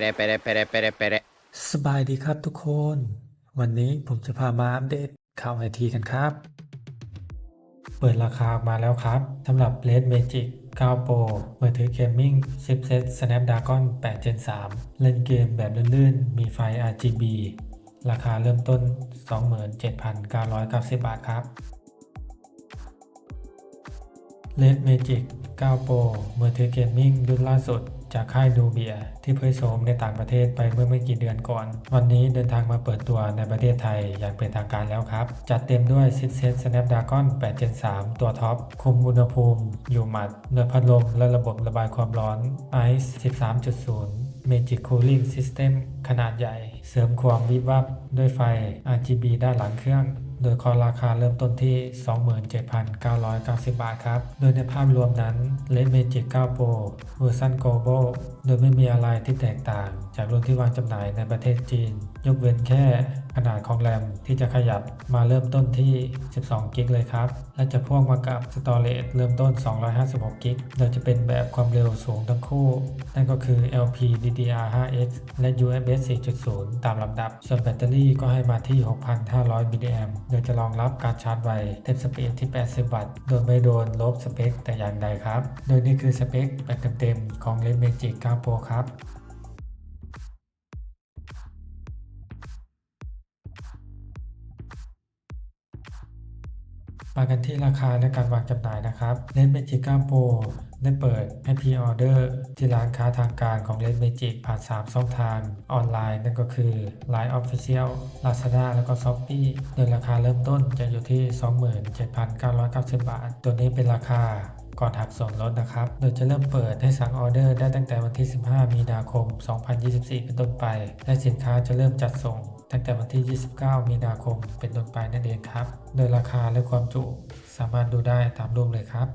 Pere, pere, pere, pere, pere. สบายดีครับทุกคน วันนี้ผมจะพามาอัปเดตข่าวไอทีกันครับ เปิดราคามาแล้วครับสำหรับ Red Magic 9 Pro มือถือเกมมิ่งชิปเซ็ต Snapdragon 8 Gen 3 เล่นเกมแบบลื่นๆ มีไฟ RGB ราคาเริ่มต้น 27,990 บาทครับ Red Magic 9 Pro มือถือเกมมิ่งรุ่นล่าสุดจากค่ายดูเบียที่เผยโฉมในต่างประเทศไปเมื่อไม่กี่เดือนก่อน วันนี้เดินทางมาเปิดตัวในประเทศไทยอย่างเป็นทางการแล้วครับ จัดเต็มด้วยซิปเซ็ต Snapdragon 8 Gen 3 ตัวท็อป คุมอุณหภูมิ อยู่หมัดด้วยพัดลมและระบบระบายความร้อน ICE 13.0 Magic Cooling System ขนาดใหญ่ เสริมความวิบวับด้วยไฟ RGB ด้านหลังเครื่อง โดยคอราคาเริ่มต้นที่ 27,990 บาทครับ โดยในภาพรวมนั้น Red Magic 9 Pro เวอร์ชัน Global โดยไม่มีอะไรที่แตกต่าง จากรุ่นที่วางจำหน่ายในประเทศจีน ยกเว้นแค่ขนาดของแรมที่จะขยับมาเริ่มต้นที่ 12 กิกเลยครับ และจะพ่วงมากับ Storage เริ่มต้น 256 กิกโดยจะเป็นแบบความเร็วสูงทั้งคู่ นั่นก็คือ LPDDR5X และ USB 4.0 ตามลำดับ ส่วนแบตเตอรี่ก็ให้มาที่ 6,500มิโดยจะรองรับการชาร์จไวเต็มสปีดที่ 80 วัตต์ โดยไม่โดนลบสเปคแต่อย่างใดครับ โดยนี่คือสเปคแบบเต็มๆของเลนเมจิก9 Pro ครับ มากันที่ราคาและการวางจำหน่ายนะครับ Red Magic 9 Pro ได้เปิดให้พรีออเดอร์ที่ร้านค้าทางการของ Red Magic ผ่าน 3 ช่องทางออนไลน์นั่นก็คือ Line Official Lazada แล้วก็ Shopee โดยราคาเริ่มต้นจะอยู่ที่ 27,990 บาท ตัวนี้เป็นราคาก่อนหักส่วนลดนะครับ โดยจะเริ่มเปิดให้สั่งออเดอร์ได้ตั้งแต่วันที่ 15 มีนาคม 2024 เป็นต้นไป และสินค้าจะเริ่มจัดส่ง ตั้งแต่วันที่ 29 มีนาคมเป็นต้นไปนั่นเองครับ โดยราคาและความจุสามารถดูได้ตามรูปเลยครับ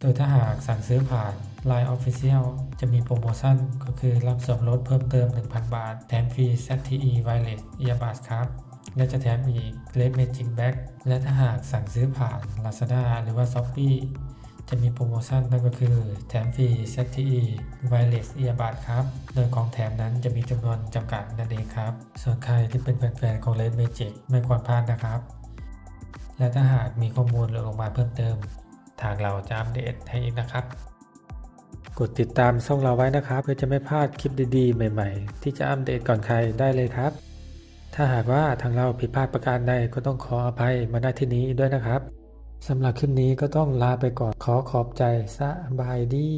โดยถ้าหากสั่งซื้อผ่าน Line Official จะมีโปรโมชั่นก็คือรับส่วนลดเพิ่มเติม 1,000 บาท แถมฟรี ZTE Wireless Earbuds ครับและจะแถมอีก Red Magic Bag และถ้าหากสั่งซื้อผ่าน Lazada หรือว่า Shopee จะมีโปรโมชั่นนั่นก็คือ แถมฟรี ZTE Wireless Earbud ครับ โดยของแถมนั้นจะมีจำนวนจำกัดนั่นเองครับ ส่วนใครที่เป็นแฟนๆของ Red Magic ไม่ควรพลาดนะครับ และถ้าหากมีข้อมูลหรือลงมาเพิ่มเติม ทางเราจะอัปเดตให้อีกนะครับ กดติดตามช่องเราไว้นะครับ เพื่อจะไม่พลาดคลิปดีๆ ใหม่ๆ ที่จะอัปเดตก่อนใครได้เลยครับ ถ้าหากว่าทางเราผิดพลาดประการใดก็ต้องขออภัยมาณที่นี้ด้วยนะครับ สำหรับคลิปนี้ก็ต้องลาไปก่อนขอขอบใจสบายดี